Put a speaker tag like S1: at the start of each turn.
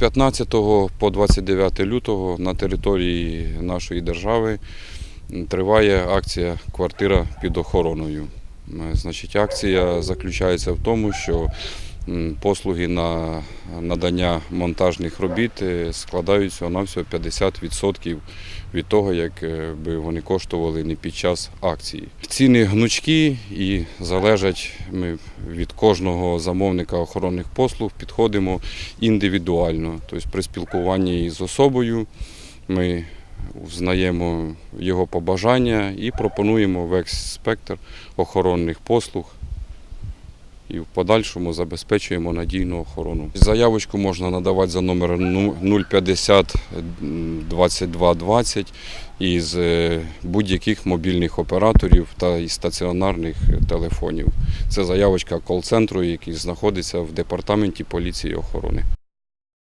S1: 15 по 29 лютого на території нашої держави триває акція Квартира під охороною. Е, Значить, акція заключається в тому, що послуги на надання монтажних робіт е, складаються на всього 50% від того, як е, би вони коштували не під час акції. Ціни гнучкі і залежать ми від кожного замовника охоронних послуг, підходимо індивідуально. Тобто при спілкуванні з особою ми взнаємо його побажання і пропонуємо весь спектр охоронних послуг. І в подальшому забезпечуємо надійну охорону. Заявочку можна надавати за номером ну- 050 22 20 із е, будь-яких мобільних операторів та із стаціонарних телефонів. Це заявочка кол-центру, який знаходиться в департаменті поліції і охорони.